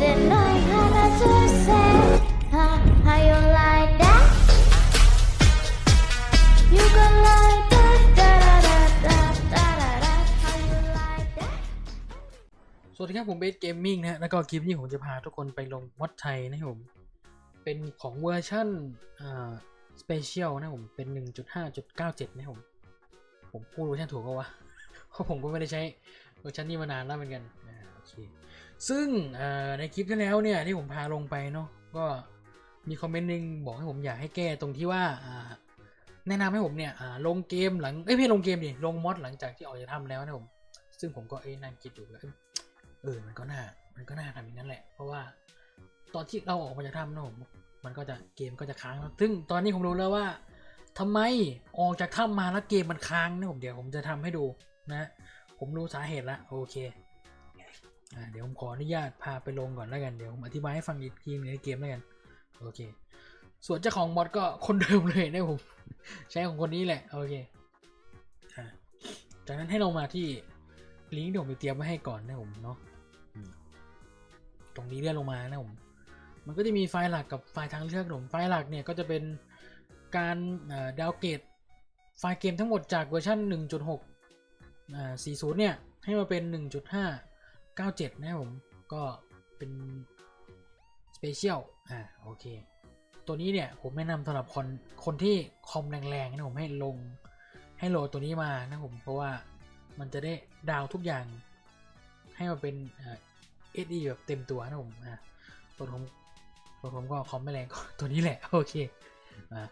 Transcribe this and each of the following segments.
didn't know how to say how, how you like that. You can like that, da da da da da da da. How you like that? สวัสดีครับ ผมเบสเกมมิ่งนะฮะแล้วก็คลิปนี้ผมจะพาทุกคนไปลงมอดไทยนะครับผม เป็นของเวอร์ชั่นอ่าสเปเชียลนะผม เป็น 1.5.97 นะครับผม ผมพูดเวอร์ชันถูกก็วะ เพราะผมก็ไม่ได้ใช้เวอร์ชันนี้มานานแล้วเหมือนกันอ่าโอเค ซึ่งในคลิปที่แล้วเนี่ยที่ผมพาลงไปเนาะก็มีคอมเมนต์หนึงบอกให้ผมอยากให้แก้ตรงที่ว่าแนะนำให้ผมเนี่ยลงเกมหลังเอ้ยไม่ใช่ลงเกมดิลงมอดหลังจากที่ออกจากถ้ำแล้วนะผม ซึ่งผมก็เอ้ยนั่งคิดอยู่แล้วเออมันก็น่ามันก็น่าทำอย่างนั้นแหละ เพราะว่าตอนที่เราออกมาจากถ้ำนะผมมันก็จะเกมก็จะค้างแล้วซึ่งตอนนี้ผมรู้แล้วว่าทำไมออกจากถ้ำมาแล้วเกมมันค้างนะผมเดี๋ยวผมจะทำให้ดูนะ ผมรู้สาเหตุแล้วโอเค เดี๋ยวผมขออนุญาตพาไปลงก่อนแล้วกัน เดี๋ยวผมอธิบายให้ฟังอีกทีในเกมแล้วกัน โอเค ส่วนเจ้าของมอดก็คนเดิมเลยนะผม ใช้ของคนนี้แหละ โอเค จากนั้นให้ลงมาที่ลิงก์ที่ผมไปเตรียมไว้ให้ก่อนนะผมเนาะ ตรงนี้เลื่อนลงมานะผม มันก็จะมีไฟล์หลักกับไฟล์ทางเลือกผม ไฟล์หลักเนี่ยก็จะเป็นการดาวเกรดไฟล์เกมทั้งหมดจากเวอร์ชัน1.6 40 เนี่ย ให้มาเป็น 1.5 97 นะครับผม ก็เป็นสเปเชียลอ่าโอเค ตัวนี้เนี่ยผมแนะนำสำหรับคนคนที่คอมแรงๆนะผมให้ลงให้โหลดตัวนี้มานะผมเพราะว่ามันจะได้ดาวทุกอย่างให้มันเป็นเอ่อ SD แบบเต็มตัวนะผมอะตัวผมตัวผมก็คอมไม่แรงก็ตัวนี้แหละโอเคอะ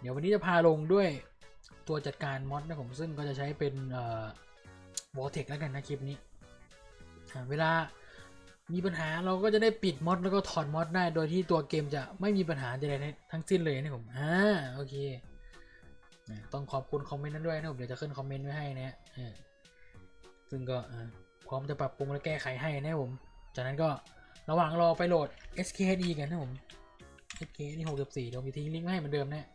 เดี๋ยววันนี้จะพาลงด้วยตัวจัดการมอดนะผมซึ่งก็จะใช้เป็นเอ่อ Vortex แล้วกันนะคลิปนี้ เวลามีปัญหาเราก็จะได้ปิดมอดแล้วก็ถอดมอดได้ โดยที่ตัวเกมจะไม่มีปัญหาใดๆทั้งสิ้นเลยนะผมอ่าโอเคต้องขอบคุณคอมเมนต์นั้นด้วยนะผมเดี๋ยวจะขึ้นคอมเมนต์ไว้ให้นะฮะซึ่งก็พร้อมจะปรับปรุงและแก้ไขให้นะผม จากนั้นก็ระหว่างรอไปโหลด SKD กันนะผม SKD 64เดี๋ยวมีทิ้งลิงก์ไว้ให้เหมือนเดิมนะ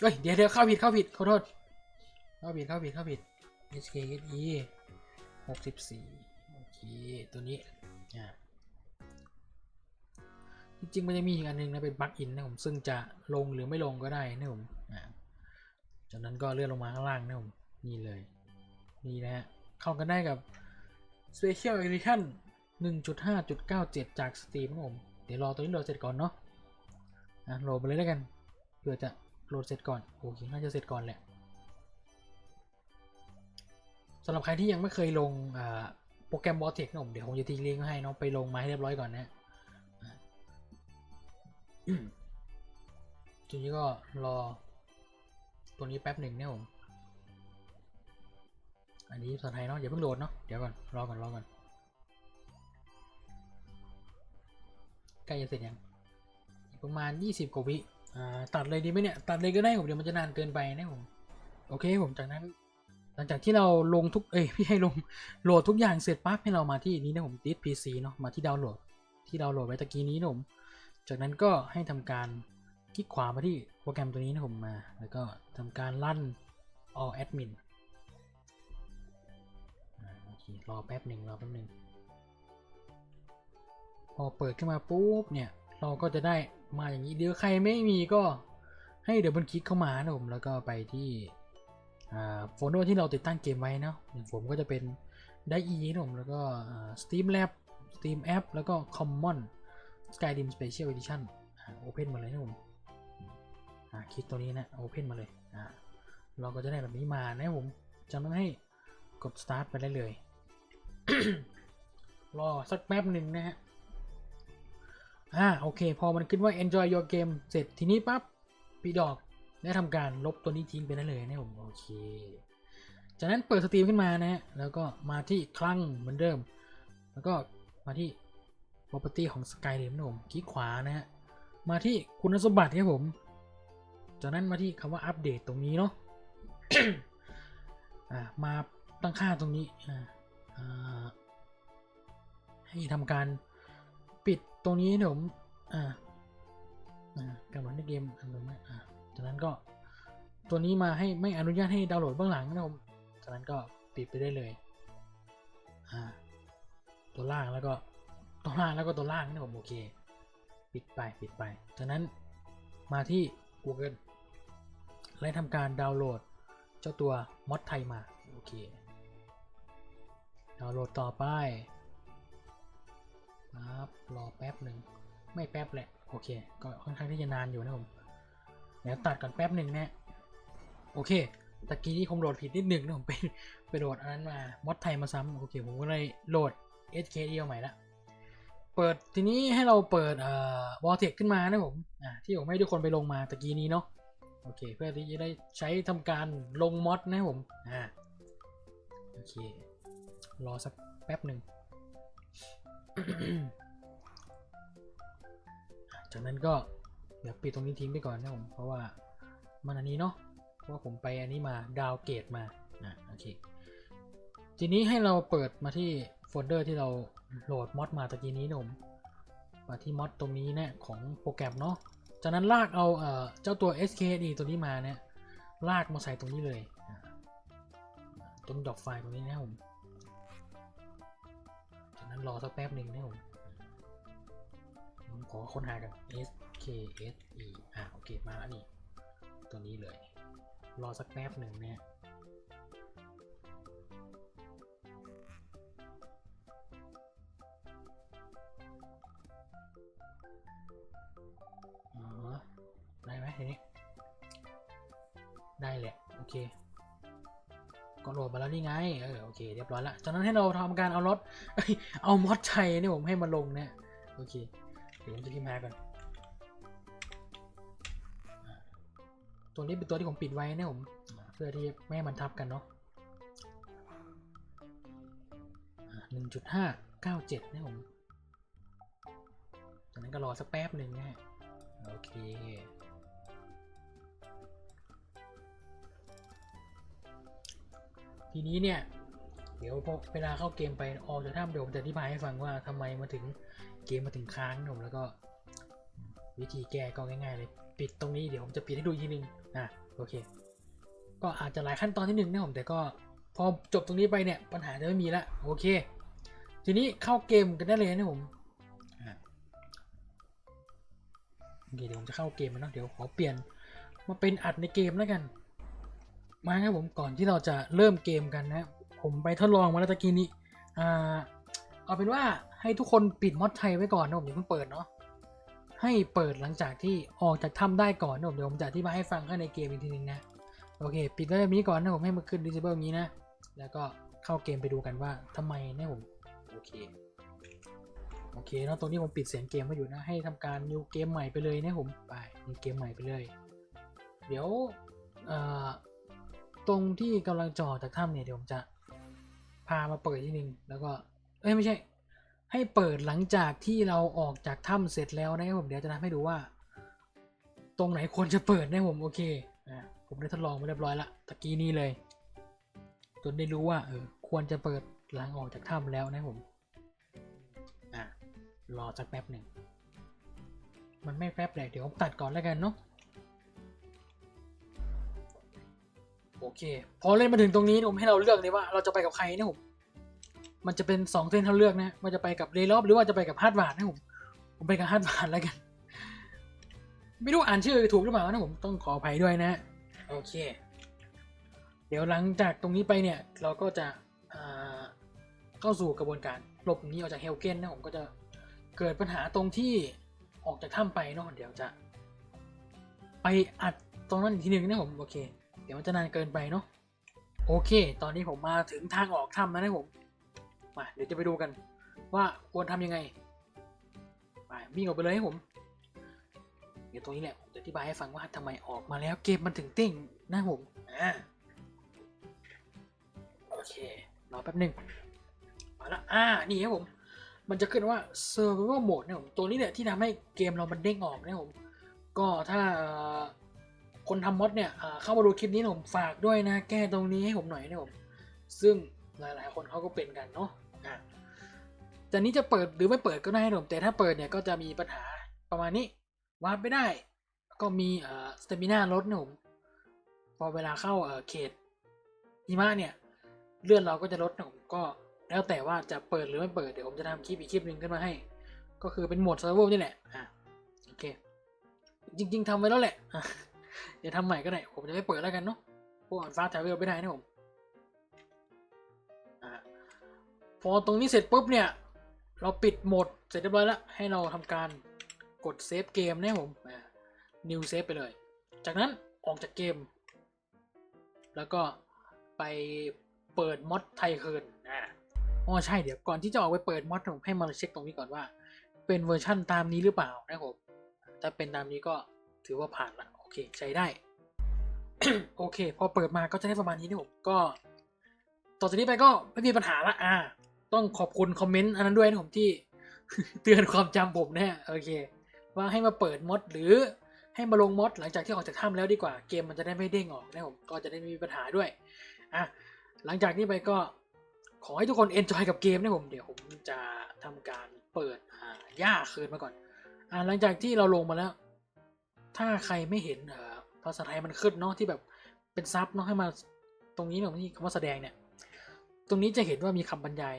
เฮ้ยเดี๋ยวเดี๋ยวเข้าผิดเข้าผิดขอโทษเข้าผิดเข้าผิดเข้าผิด SKD 64โอเค ตัวนี้อ่าจริงๆมันจะมีอีกอันหนึงนะเป็นปลั๊กอินนะผมซึ่งจะลงหรือไม่ลงก็ได้นะผมอ่าจากนั้นก็เลื่อนลงมาข้างล่างนะผมนี่เลยนี่นะฮะเข้ากันได้กับ Special Edition 1.5.97 จาก Steam ครับผมเดี๋ยวรอตัวนี้โหลดเสร็จก่อนเนาะอะโหลดไปเลยแล้วกันเพื่อจะโหลดเสร็จก่อนโอเคน่าจะเสร็จก่อนแหละสำหรับใครที่ยังไม่เคยลงอ่า โปรแกรม b o t e c นะผมเดี๋ยวผมจะทิ้งลิงก์ให้น้องไปลงมาให้เรียบร้อยก่อนนะทีนี้ก็รอ ตัวนี้แป๊บหนึ่งนะผมอันนี้ภาษาไทยเนาะอย่าเพิ่งโหลดเนาะเดี๋ยวก่อนรอก่อนรอก่อนใกล้จะเสร็จยังประมาณ 20 กว่าวิอ่าตัดเลยดีไหมเนี่ย ตัดเลยก็ได้ผมเดี๋ยวมันจะนานเกินไปนะผม โอเคผมจากนั้น ลังจากที่เราลงทุก เอ้ยพี่ให้ลงโหลดทุกอย่างเสร็จปั๊บให้เรามาที่นี้นะผมดิสพีซีเนาะมาที่ดาวน์โหลด ที่ดาวน์โหลดไว้ตะกี้นี้นะผมจากนั้นก็ให้ทำการคลิกขวามาที่โปรแกรมตัวนี้นะผมมา แล้วก็ทำการลั่น all admin โอเครอแป๊บหนึ่งรอแป๊บหนึ่งพอเปิดขึ้นมาปุ๊บเนี่ยเราก็จะได้มาอย่างนี้เดี๋ยวใครไม่มีก็ให้เดี๋ยวบันคลิกเข้ามานะผมแล้วก็ไปที่ โฟลเดอร์ที่เราติดตั้งเกมไว้เนาะอย่างผมก็จะเป็นได้อีผมแล้วก็อ่า Steam Lab Steam App แล้วก็ Common Skyrim Special Edition อ่า Open มาเลยนะผมคลิกตัวนี้นะ Open มาเลยเราก็จะได้แบบนี้มานะผมจากนั้นให้กด start ไปได้เลย รอสักแป๊บหนึ่งนะฮะอ่าโอเค พอมันขึ้นว่า enjoy your game เสร็จทีนี้ปั๊บพี่ดอก ได้ทำการลบตัวนี้ทิ้งไปได้เลยนะผมโอเค จากนั้นเปิดสตรีมขึ้นมานะฮะแล้วก็มาที่คลั่งเหมือนเดิม แล้วก็มาที่ property ของ Skyrim นะผมคลิกขวานะฮะมาที่คุณสมบัติครับผม จากนั้นมาที่คำว่าอัปเดตตรงนี้เนาะอ่ามาตั้งค่าตรงนี้อ่าให้ทำการปิดตรงนี้นะผมอ่าอ่ากำหนดในเกมอันนั้นอ่า จากนั้นก็ตัวนี้มาให้ไม่อนุญาตให้ดาวน์โหลดเบื้องหลังนะผมจากนั้นก็ปิดไปได้เลยอ่าตัวล่างแล้วก็ตัวล่างแล้วก็ตัวล่างนะผมโอเค ปิดไปปิดไป จากนั้นมาที่ Google และทำการดาวน์โหลดเจ้าตัวมอดไทยมาโอเคดาวน์โหลดต่อไปครับรอแป๊บหนึ่งไม่แป๊บแหละโอเค ก็ค่อนข้างที่จะนานอยู่นะผม เดี๋ยวตัดก่อนแป๊บหนึ่งนะโอเคตะกี้นี้ผมโหลดผิดนิดหนึ่งนะผมไปไปโหลดอันนั้นมามอดไทยมาซ้ำโอเคผมก็เลยโหลด SKD เอาใหม่ละเปิดทีนี้ให้เราเปิดเอ่อวอลเทคขึ้นมานะผมอ่าที่ผมให้ทุกคนไปลงมาตะกี้นี้เนาะโอเค เพื่อที่จะได้ใช้ทำการลงมอดนะผมอ่าโอเค รอสักแป๊บหนึ่งจากนั้นก็ เดี๋ยวปิดตรงนี้ทิ้งไปก่อนนะผม เพราะว่ามันอันนี้เนาะ เพราะว่าผมไปอันนี้มาดาวเกรดมาอะโอเค ทีนี้ให้เราเปิดมาที่โฟลเดอร์ที่เราโหลดมอดมาตะกี้นี้นะผม มาที่มอดตรงนี้เนี่ยของโปรแกรมเนาะ จากนั้นลากเอาเอ่อเจ้าตัว SKD ตัวนี้มาเนี่ยลากมาใส่ตรงนี้เลยตรงดอกไฟตรงนี้นะผม จากนั้นรอสักแป๊บหนึ่งนะผมผมขอค้นหากัน S K S E อะโอเคมาแล้วนี่ ตัวนี้เลย รอสักแป๊บหนึ่งเนี่ยได้ไหมทีนี้ ได้แหละโอเคก็โหลดมาแล้วนี่ไง เออโอเคเรียบร้อยละจากนั้นให้เราทำการเอารถ เอ้ยเอามอดชัยเนี่ยผมให้มาลงเนี่ย โอเค เดี๋ยวผมจะพิมพ์มาก่อน ตัวนี้เป็นตัวที่ผมปิดไว้นะผมอ่าเพื่อที่ไม่ให้มันทับกันเนาะหนึ่งจุดห้าเก้าเจ็ดนะผมจากนั้นก็รอสักแป๊บหนึ่งนะฮะโอเคทีนี้เนี่ย เดี๋ยวพอเวลาเข้าเกมไปออกจากถ้ำเดี๋ยวผมจะอธิบายให้ฟังว่าทำไมมาถึงเกมมาถึงค้างนะผมแล้วก็ วิธีแก้ก็ง่าย ๆ เลย ปิดตรงนี้เดี๋ยวผมจะปิดให้ดูอีกทีนึงอะโอเค ก็อาจจะหลายขั้นตอนที่หนึ่งนะผมแต่ก็พอจบตรงนี้ไปเนี่ยปัญหาจะไม่มีละโอเค ทีนี้เข้าเกมกันได้เลยนะผมโอเคเดี๋ยวผมจะเข้าเกมแล้วเนะเดี๋ยวขอเปลี่ยนมาเป็นอัดในเกมแล้วกัน มาครับผมก่อนที่เราจะเริ่มเกมกันนะ ผมไปทดลองมาแล้วตะกี้นี้อ่าเอาเป็นว่าให้ทุกคนปิดมอดไทยไว้ก่อนนะผมอย่าเพิ่งเปิดเนาะ ให้เปิดหลังจากที่ออกจากถ้ำได้ก่อนนะผมเดี๋ยวผมจะอธิบายให้ฟังข้างในเกมอีกทีนึงนะ โอเค ปิดไว้แบบนี้ก่อนนะผมให้มันขึ้น disable อย่างนี้นะ แล้วก็เข้าเกมไปดูกันว่าทำไมนะผม โอเค โอเคเนาะตรงนี้ผมปิดเสียงเกมไว้อยู่นะ ให้ทำการ new เกมใหม่ไปเลยนะผม ไป new เกมใหม่ไปเลย เดี๋ยวตรงที่กำลังจอจากถ้ำเนี่ยเดี๋ยวผมจะพามาเปิดทีนึง แล้วก็ เอ้ยไม่ใช่ ให้เปิดหลังจากที่เราออกจากถ้ำเสร็จแล้วนะครับผมเดี๋ยวจะทำให้ดูว่า ตรงไหนควรจะเปิดนะผมโอเคอะผมได้ทดลองมาเรียบร้อยละตะกี้นี้เลย จนได้รู้ว่าเออควรจะเปิดหลังออกจากถ้ำแล้วนะผมอะรอสักแป๊บหนึ่งมันไม่แป๊บเลยเดี๋ยวผมตัดก่อนแล้วกันเนาะโอเค พอเล่นมาถึงตรงนี้ผมให้เราเลือกเลยว่าเราจะไปกับใครนะผม มันจะเป็นสองเส้นให้เราเลือกนะว่าจะไปกับเรลอบหรือว่าจะไปกับฮาร์ดวาร์ดนะผม ผมไปกับฮาร์ดวาร์ดแล้วกัน ไม่รู้อ่านชื่อถูกหรือเปล่านะผมต้องขออภัยด้วยนะ โอเค เดี๋ยวหลังจากตรงนี้ไปเนี่ย เราก็จะอ่าเข้าสู่กระบวนการหลบหนีออกจากเฮลเกนนะผมก็จะเกิดปัญหาตรงที่ออกจากถ้ำไปเนาะเดี๋ยวจะ ไปอัดตรงนั้นอีกทีหนึ่งนะผมโอเค เดี๋ยวมันจะนานเกินไปเนาะโอเค ตอนนี้ผมมาถึงทางออกถ้ำแล้วนะผม มาเดี๋ยวจะไปดูกัน ว่าควรทำยังไงไปวิ่งออกไปเลยให้ผม เดี๋ยวตรงนี้แหละผมจะอธิบายให้ฟังว่าทำไมออกมาแล้วเกมมันถึงเต้งนะผมอ่าโอเครอแป๊บหนึ่งมาละอ่านี่ครับผม มันจะขึ้นว่า survival mode นะผมตัวนี้เนี่ยที่ทำให้เกมเรามันเด้งออกนะผมก็ถ้าคนทำมอดเนี่ยเข้ามาดูคลิปนี้นะผมฝากด้วยนะ แก้ตรงนี้ให้ผมหน่อยนะผมซึ่ง หลายๆ คนเขาก็เป็นกันเนาะอะแต่นี้จะเปิดหรือไม่เปิดก็ได้นะผมแต่ถ้าเปิดเนี่ยก็จะมีปัญหาประมาณนี้วาร์ปไม่ได้ ก็มีเอ่อสเตมิน่าลดนะผมพอเวลาเข้าเอ่อเขตหิมะเนี่ยเลื่อนเราก็จะลดนะผมก็แล้วแต่ว่าจะเปิดหรือไม่เปิดเดี๋ยวผมจะทำคลิปอีกคลิปหนึ่งขึ้นมาให้ ก็คือเป็นโหมด survival นี่แหละอะโอเค จริง ๆทำไว้แล้วแหละอะเดี๋ยวทำใหม่ก็ได้ผมจะไม่เปิดแล้วกันเนาะพวกฟ้าทาวเวลไม่ได้นะผม พอตรงนี้เสร็จปุ๊บเนี่ย เราปิดโหมดเสร็จเรียบร้อยแล้ว ให้เราทำการกดเซฟเกมนะผม new save ไปเลย จากนั้นออกจากเกม แล้วก็ไปเปิดมอดไทยคืนอ่าอ๋อใช่เดี๋ยวก่อนที่จะออกไปเปิดมอดผมให้มาเช็คตรงนี้ก่อนว่า เป็นเวอร์ชั่นตามนี้หรือเปล่านะครับผมถ้าเป็นตามนี้ก็ถือว่าผ่านละโอเคใช้ได้ โอเค พอเปิดมาก็จะได้ประมาณนี้นะผมก็ ต่อจากนี้ไปก็ไม่มีปัญหาละอ่า ต้องขอบคุณคอมเมนต์อันนั้นด้วยนะผมที่เตือนความจำผมเนะฮะโอเค ว่าให้มาเปิดมดหรือให้มาลงมดหลังจากที่ออกจากถ้ำแล้วดีกว่าเกมมันจะได้ไม่เด้งออกนะผมก็จะได้ไม่มีปัญหาด้วยอะหลังจากนี้ไปก็ขอให้ทุกคนเอนจอยกับเกมนะผมเดี๋ยวผมจะทำการเปิดอ่าหญ้าคืนมาก่อนอ่าหลังจากที่เราลงมาแล้ว ถ้าใครไม่เห็นเอ่อภาษาไทยมันขึ้นเนาะที่แบบเป็นซับเนาะให้มาตรงนี้เนี่ยที่คำว่าแสดงเนี่ย ตรงนี้จะเห็นว่ามีคำบรรยาย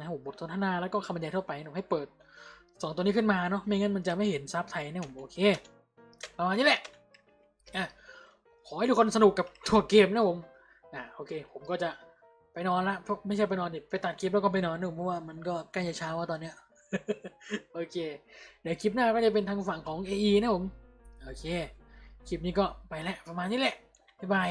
นะผมบทสนทนาแล้วก็คำบรรยายทั่วไปผมให้เปิดสองตัวนี้ขึ้นมาเนาะไม่งั้นมันจะไม่เห็นซับไทยนะผมโอเคประมาณนี้แหละอะขอให้ทุกคนสนุกกับตัวเกมนะผมอะโอเค ผมก็จะไปนอนละเพราะไม่ใช่ไปนอนดิไปตัดคลิปแล้วก็ไปนอนนะผมเพราะว่ามันก็ใกล้จะเช้าแล้วตอนเนี้ยโอเค เดี๋ยวคลิปหน้าก็จะเป็นทางฝั่งของ AE นะผม โอเค คลิปนี้ก็ไปแล้วประมาณนี้แหละ บ๊ายบาย